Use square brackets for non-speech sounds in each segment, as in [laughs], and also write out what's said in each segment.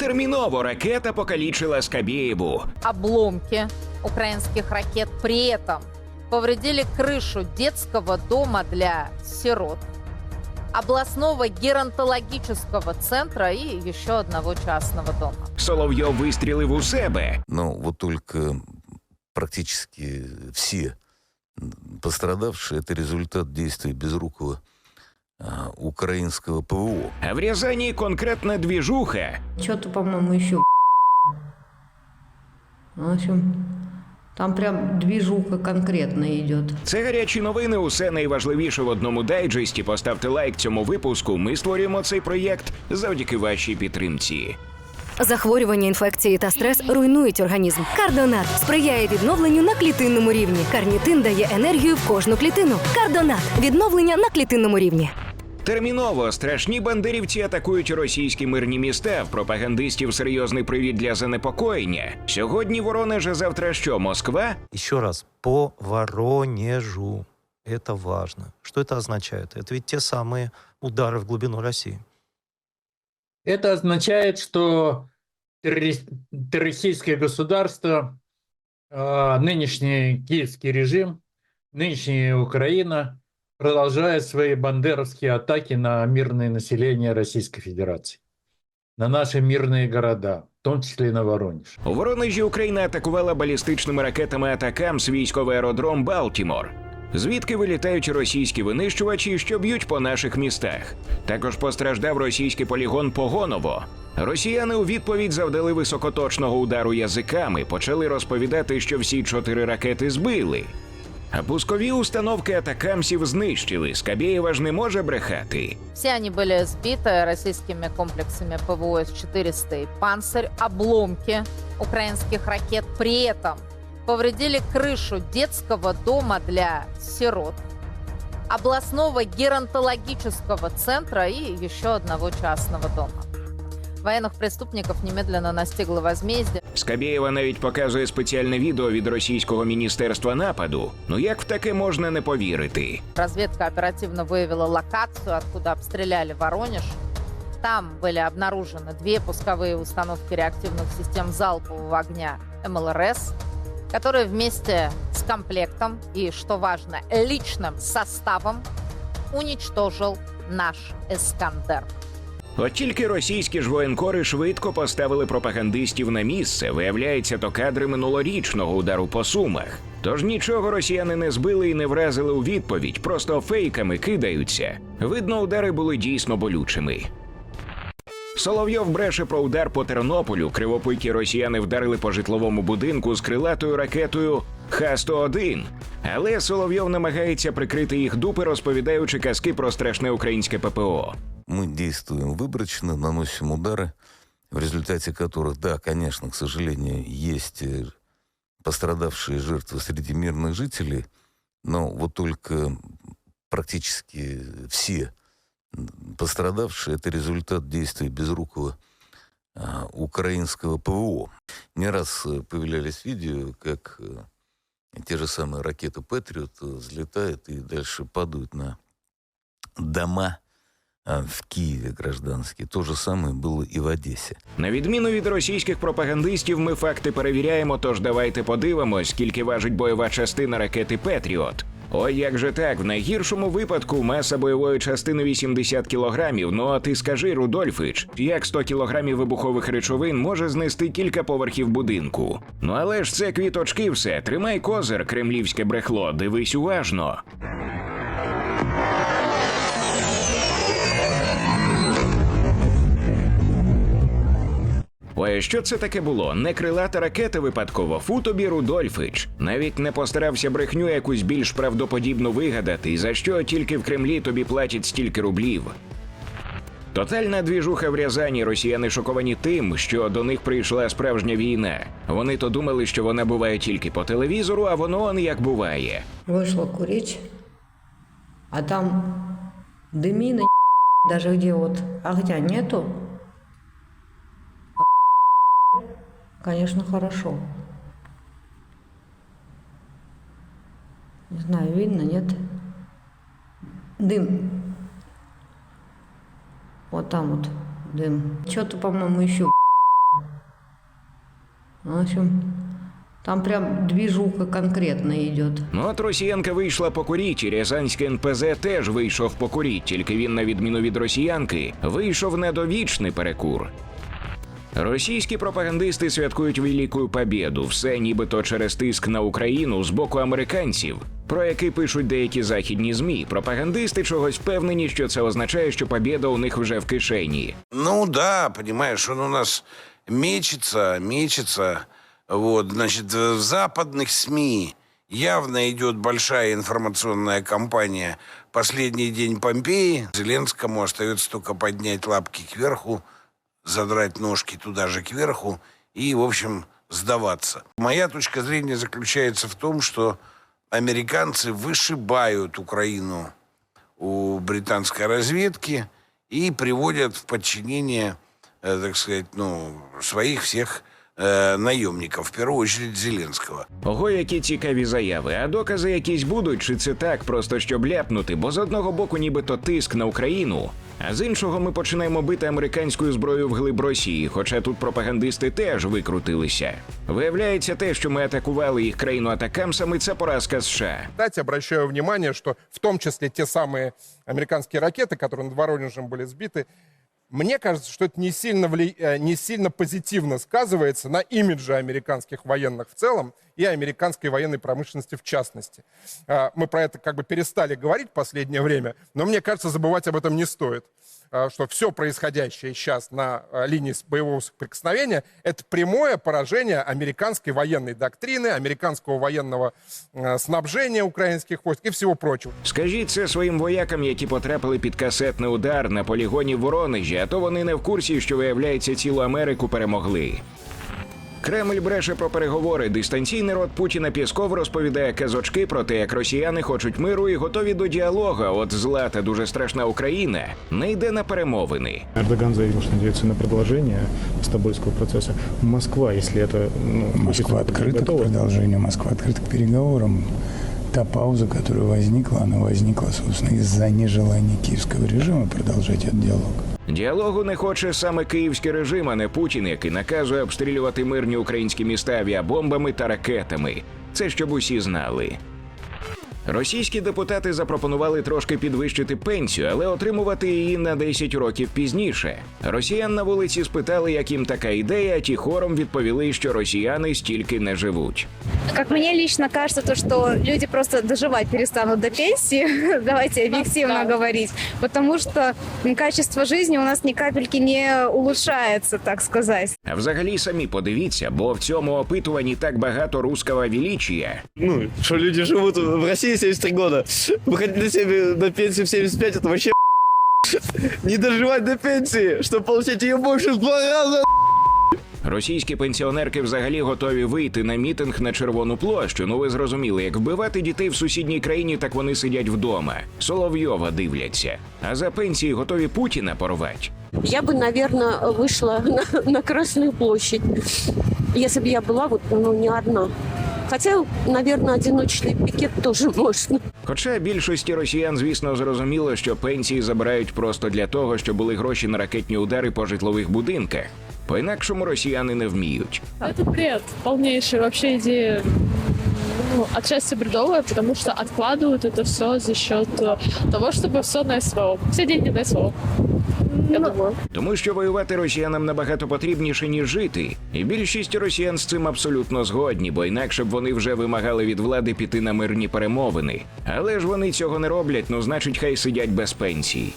Терміново ракета покалічила Скабєєву. обломки украинских ракет при этом повредили крышу детского дома для сирот, областного геронтологического центра и еще одного частного дома. Соловйов вистрілив у себе. Но вот только практически все пострадавшие – это результат действий безрукого а, Украинского ПВО. А в Рязані конкретна двіжуха. Что-то, по-моему, еще. В общем, там прям движуха конкретно идет. Це гарячі новини. Усе найважливіше в одному дайджесті. Поставте лайк цьому випуску. Ми створюємо цей проєкт завдяки вашій підтримці. Захворювання, інфекції та стрес руйнують організм. Кардонат сприяє відновленню на клітинному рівні. Карнітин дає енергію в кожну клітину. Кардонат відновлення на клітинному рівні. Терміново страшні бандерівці атакують російські мирні міста. В пропагандистів серйозний привід для занепокоєння. Сьогодні Воронеж, а завтра що? Москва? Еще раз, по Воронежу. Это важно. Что это означает? Это ведь те самые удары в глубину России. Это означает, что террорист- террористическое государство, а, нынешний киевский режим, нынешняя Украина продолжает свои бандеровские атаки на мирное население Российской Федерации, на наши мирные города, в том числе и на Воронеж. У Воронежі Україна атакувала балістичними ракетами Атакамс військовий аеродром Балтімор. Звідки вилітають російські винищувачі, що б'ють по наших містах? Також постраждав російський полігон Погоново. Росіяни у відповідь завдали високоточного удару язиками, почали розповідати, що всі чотири ракети збили. А пускові установки атакамсів знищили. Скабєєва ж не може брехати. Все они были сбиты российскими комплексами ПВО С-400 и «Панцирь». Обломки украинских ракет при этом повредили крышу детского дома для сирот, областного геронтологического центра и еще одного частного дома. Военных преступников немедленно настигло возмездие. Скабєєва навіть показує спеціальне відео від російського міністерства нападу. Ну як в таке можна не повірити? Разведка оперативно выявила локацию, откуда обстреляли Воронеж. Там были обнаружены две пусковые установки реактивных систем залпового огня МЛРС, которые вместе с комплектом и, что важно, личным составом уничтожил наш «Эскандер». От тільки російські ж воєнкори швидко поставили пропагандистів на місце. Виявляється, то кадри минулорічного удару по сумах. Тож нічого росіяни не збили і не вразили у відповідь, просто фейками кидаються. Видно, удари були дійсно болючими. Соловйов бреше про удар по Тернополю. Кривопикі росіяни вдарили по житловому будинку з крилатою ракетою Х-101. Але Соловйов намагається прикрити їх дупи, розповідаючи казки про страшне українське ППО. Мы действуем выборочно, наносим удары, в результате которых, да, конечно, к сожалению, есть э, пострадавшие жертвы среди мирных жителей, но вот только практически все пострадавшие – это результат действий безрукого а, украинского ПВО. Не раз э, появлялись видео, как э, те же самые ракеты «Патриот» взлетают и дальше падают на дома а, в Киеве гражданские. То же самое было и в Одессе. На відміну від російських пропагандистів, ми факти перевіряємо, тож давайте подивимось, скільки важить бойова частина ракети Петріот. Ой, як же так, в найгіршому випадку маса бойової частини 80 кілограмів. Ну а ти скажи, Рудольфич, як 100 кілограмів вибухових речовин може знести кілька поверхів будинку? Ну але ж це квіточки все. Тримай козир, кремлівське брехло, дивись уважно. Ой, що це таке було? Не крилата ракета випадково. Фу тобі, Рудольфич. Навіть не постарався брехню якусь більш правдоподібну вигадати, за що тільки в Кремлі тобі платять стільки рублів. Тотальна двіжуха в Рязані. Росіяни шоковані тим, що до них прийшла справжня війна. Вони то думали, що вона буває тільки по телевізору, а воно он як буває. Вышла курить, а там дымина даже где вот огня нету. Конечно, хорошо. Не знаю, видно, нет? Дым. Вот там вот дым. Что-то, по-моему, еще [laughs] В общем, там прям движуха конкретно идет. Ну от росіянка вийшла покуріть, і Рязанське НПЗ теж вийшов покуріть, тільки він, на відміну від росіянки, вийшов на довічний перекур. Російські пропагандисти святкують Велику Побєду, все нібито через тиск на Україну з боку американців, про який пишуть деякі західні змі. Пропагандисти чогось впевнені, що це означає, що побєда у них вже в кишені. Ну да, понимаешь, он у нас мечется, мечется. Вот, значит, в западных СМИ явно идет большая информационная кампания «Последний день Помпеи». Зеленскому остается только поднять лапки кверху, задрать ножки туда же кверху и, в общем, сдаваться. Моя точка зрения заключается в том, что американцы вышибают Украину у британской разведки и приводят в подчинение, э, так сказать, ну, своих всех э, наемников, в первую очередь Зеленского. Ого, які цікаві заяви. А докази якісь будуть, чи це так, просто щоб ляпнути, бо з одного боку нібито тиск на Україну, а з іншого ми починаємо бити американською зброєю в глиб Росії, хоча тут пропагандисти теж викрутилися. Виявляється, те, що ми атакували їх країну атакамсами, це поразка США. Кстати, обращаю внимание, что в том числе те самые американские ракеты, которые над Воронежем были сбиты, мне кажется, что это не сильно, вли... э, не сильно позитивно сказывается на имидже американских военных в целом и американской военной промышленности в частности. А, Мы про это как бы перестали говорить в последнее время, но мне кажется, забывать об этом не стоит. А, Что все происходящее сейчас на а, линии с- боевого соприкосновения – это прямое поражение американской военной доктрины, американского военного э, снабжения украинских войск и всего прочего. Скажіть це своїм воякам, які потрапили під касетний удар на полігоні в Воронежі, а то вони не в курсі, що виявляється цілу Америку перемогли. Кремль бреше про переговори. Дистанційний рот Путіна Пісков розповідає казочки про те, як росіяни хочуть миру і готові до діалога. От зла та дуже страшна Україна не йде на перемовини. Эрдоган заявил, что надеется на продолжение стамбульского процесса. Москва, если это ну, Москва действительно открыта к готова, продолжению, Москва открыта к переговорам. Та пауза, которая возникла, она возникла, собственно, из-за нежелания киевского режима продолжать этот диалог. Діалогу не хоче саме київський режим, а не Путін, який наказує обстрілювати мирні українські міста авіабомбами та ракетами. Це щоб усі знали. Російські депутати запропонували трошки підвищити пенсію, але отримувати її на 10 років пізніше. Росіян на вулиці спитали, як їм така ідея, ті хором відповіли, що росіяни стільки не живуть. Как мне лично кажется, то, что люди просто доживать перестанут до пенсии, [laughs] давайте объективно говорить, потому что м, качество жизни у нас ни капельки не улучшается, так сказать. А взагалі самі подивіться, бо в цьому опитуванні так багато руского величия. Ну, что люди живут в России 73 года. Выходить на, себе, на пенсию в 75, это вообще [laughs] не доживать до пенсии, чтобы получать ее больше в два раза. Російські пенсіонерки взагалі готові вийти на мітинг на Червону площу. Ну ви зрозуміли, як вбивати дітей в сусідній країні, так вони сидять вдома. Соловйова дивляться. А за пенсії готові Путіна порвати. Я бы, наверное, вышла на, на Красную площадь, если бы я была вот, ну, не одна. Хотя, наверное, одиночный пикет тоже можно. Хоча більшості росіян, звісно, зрозуміло, що пенсії забирають просто для того, щоб були гроші на ракетні удари по житлових будинках. По-інакшому росіяни не вміють. Это бред, полнейший. Вообще идея ну, отчасти бредовая, потому что откладывают это все за счет э, того, чтобы все на СВО. Все деньги на СВО. Я думаю. Тому що воювати росіянам набагато потрібніше, ніж жити. І більшість росіян з цим абсолютно згодні, бо інакше б вони вже вимагали від влади піти на мирні перемовини. Але ж вони цього не роблять, ну значить, хай сидять без пенсій.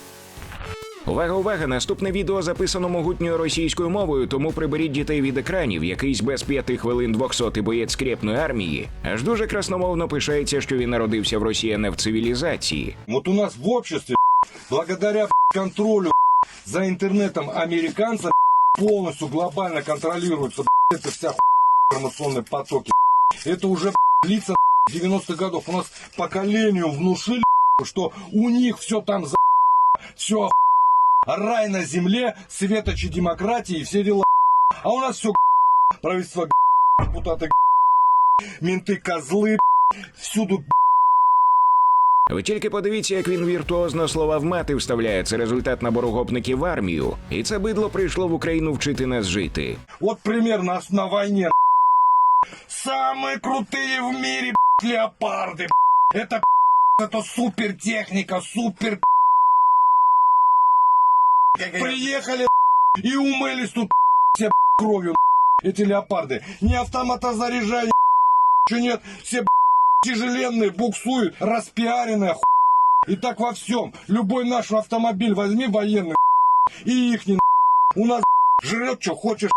Увага, увага! Наступне відео записано могутньою російською мовою, тому приберіть дітей від екранів. Якийсь без п'яти хвилин 200-й боєць крепної армії. Аж дуже красномовно пишається, що він народився в Росії, а не в цивілізації. Вот у нас в обществе, благодаря контролю за интернетом американцев, полностью глобально контролируется это вся информационные потоки. Это уже длится 90-х годов. У нас поколению внушили, что у них все там за все рай на земле, светочи демократии и все дела. А у нас все правительство депутаты менты козлы всюду Ви тільки подивіться, як він віртуозно слова в мати вставляє. Це результат набору гопників в армію. І це бидло прийшло в Україну вчити нас жити. Вот примерно на войне самые крутые в мире б***ь, леопарды. б***ь. Это б***ь, это супер техника, супер б***ь. Приехали и умылись тут все кровью эти леопарды. Ни автоматозаряжания, ничего нет. Все тяжеленные, буксуют, распиаренные. И так во всем. Любой наш автомобиль возьми военный и их У нас жрет, что хочешь.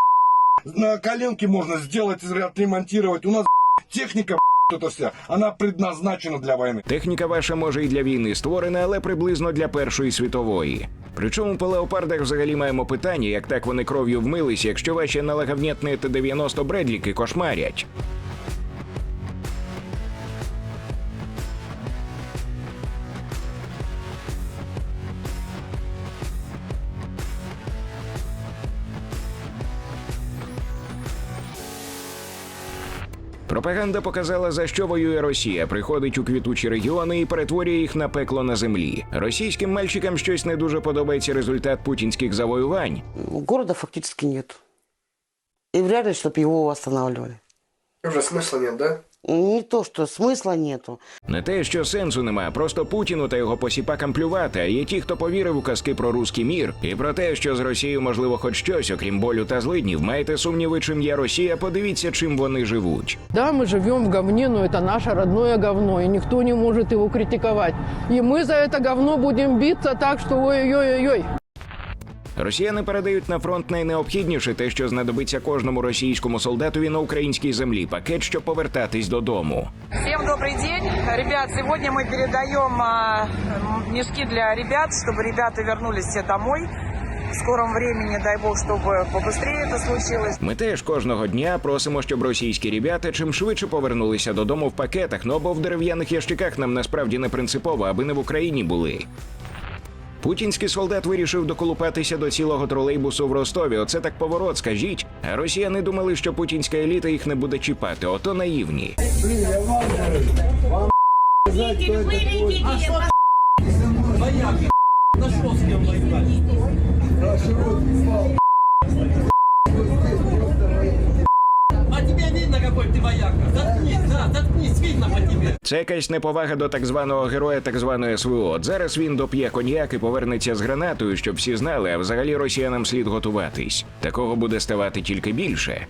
На коленке можно сделать, отремонтировать. У нас техника б***ь, вся, она предназначена для війни. Техніка ваша може і для війни створена, але приблизно для Першої світової. Причому по леопардах взагалі маємо питання, як так вони кров'ю вмились, якщо ваші аналоговнітні Т-90 Бредліки кошмарять. Пропаганда показала, за що воює Росія, приходить у квітучі регіони і перетворює їх на пекло на землі. Російським мальчикам щось не дуже подобається результат путінських завоювань. Города фактически нет. І вряд ли, щоб його встановлювали. Вже смисла нет, да? Не то, что смысла нету. Не те, що сенсу нема, просто Путіну та його посіпакам плювати. А є ті, хто повірив у казки про руський мір, і про те, що з Росією можливо хоч щось, окрім болю та злиднів. Маєте сумніви, чим є Росія? Подивіться, чим вони живуть. Да, мы живем в говне, но это наше родное говно, и никто не может его критиковать. И мы за это говно будем биться так, что ой-ой-ой-ой. Росіяни передають на фронт найнеобхідніше те, що знадобиться кожному російському солдатові на українській землі. Пакет, щоб повертатись додому. Всем добрый день. Ребят, сегодня мы передаем а, м, мешки для ребят, чтобы ребята вернулись все домой. В скором времени, дай бог, чтобы побыстрее это случилось. Ми теж кожного дня просимо, щоб російські ребята чим швидше повернулися додому в пакетах, ну або в дерев'яних ящиках нам насправді не принципово, аби не в Україні були. Путінський солдат вирішив доколупатися до цілого тролейбусу в Ростові. Оце так поворот, скажіть. А росіяни думали, що путінська еліта їх не буде чіпати. Ото наївні. А тебе видно, какой ты вояка? Заткнись, да, заткнись, видно по тебе. Це якась неповага до так званого героя так званої СВО. Зараз він доп'є коньяк і повернеться з гранатою, щоб всі знали, а взагалі росіянам слід готуватись. Такого буде ставати тільки більше.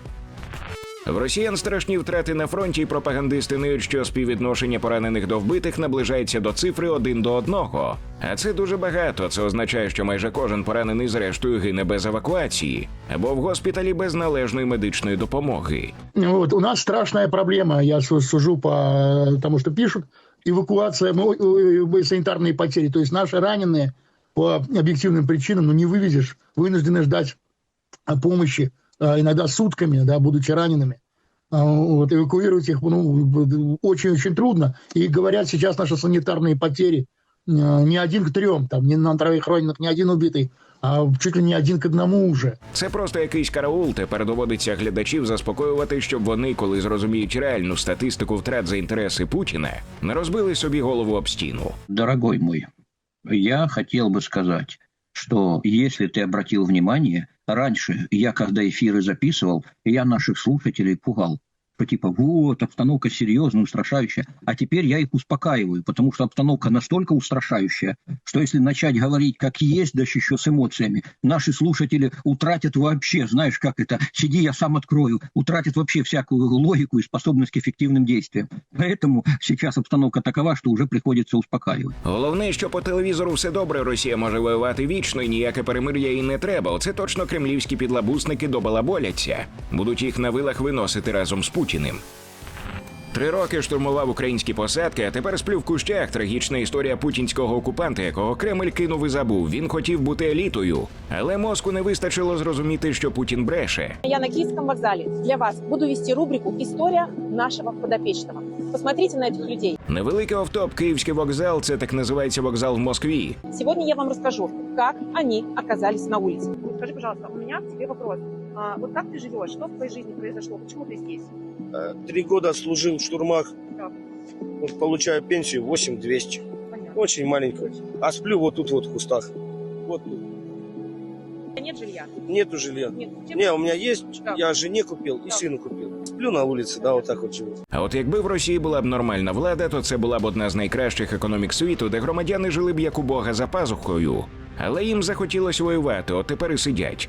В росіян страшні втрати на фронті, і пропагандисти ниють, що співвідношення поранених до вбитих наближається до цифри один до одного. А це дуже багато. Це означає, що майже кожен поранений зрештою гине без евакуації або в госпіталі без належної медичної допомоги. Вот, у нас страшная проблема, я су- сужу по тому, что пишут, эвакуация, мы, ой, ой, ой, санитарные потери. То есть наши раненые по объективным причинам, ну, не вывезешь, вынуждены ждать а, помощи, а, иногда сутками, да, будучи ранеными. А, Вот, эвакуировать их ну, очень-очень трудно. И говорят сейчас наши санитарные потери а, не один к трем, там, не на троих раненых, не один убитый, а чуть ли не один к одному уже. Це просто якийсь караул. Тепер доводиться глядачів заспокоювати, щоб вони, коли зрозуміють реальну статистику втрат за інтереси Путіна, не розбили собі голову об стіну. Дорогой мой, я хотел бы сказать, что если ты обратил внимание, раньше я, когда эфиры записывал, я наших слушателей пугал. Что типа, вот, обстановка серьезная, устрашающая. А теперь я их успокаиваю, потому что обстановка настолько устрашающая, что если начать говорить как есть, да еще с эмоциями, наши слушатели утратят вообще, знаешь, как это, сиди, я сам открою, утратят вообще всякую логику и способность к эффективным действиям. Поэтому сейчас обстановка такова, что уже приходится успокаивать. Головне, що по телевізору все добре, Росія може воювати вічно, і ніяке перемир'я їй не треба. Оце точно кремлівські підлабусники добалаболяться. Будуть їх на вилах виносити разом з Путіним. Три роки штурмував українські посадки, а тепер сплю в кущах. Трагічна історія путінського окупанта, якого Кремль кинув і забув. Він хотів бути елітою, але мозку не вистачило зрозуміти, що Путін бреше. Я на Киевском вокзале для вас буду вести рубрику «История нашего подопечного». Посмотрите на этих людей. Невеликий офтоп Київський вокзал. Це так називається вокзал в Москві. Сегодня я вам расскажу, как они оказались на улице. Скажи, пожалуйста, у меня к тебе вопрос. А, вот как ты живешь? Что в твоей жизни произошло? Почему ты здесь? Э, Три года служил в штурмах. Так. Вот получаю пенсию 8200. Очень маленькую. А сплю вот тут вот в кустах. Вот тут. У тебя Нет жилья? Нету жилья. Нет. Чем Не, ты- у меня есть. Так. Я жене купил и Так. сыну купил. сплю на улице, да, вот так вот живу. А от якби в Росії була б нормальна влада, то це була б одна з найкращих економік світу, де громадяни жили б як у Бога за пазухою. Але їм захотілося воювати, от тепер і сидять.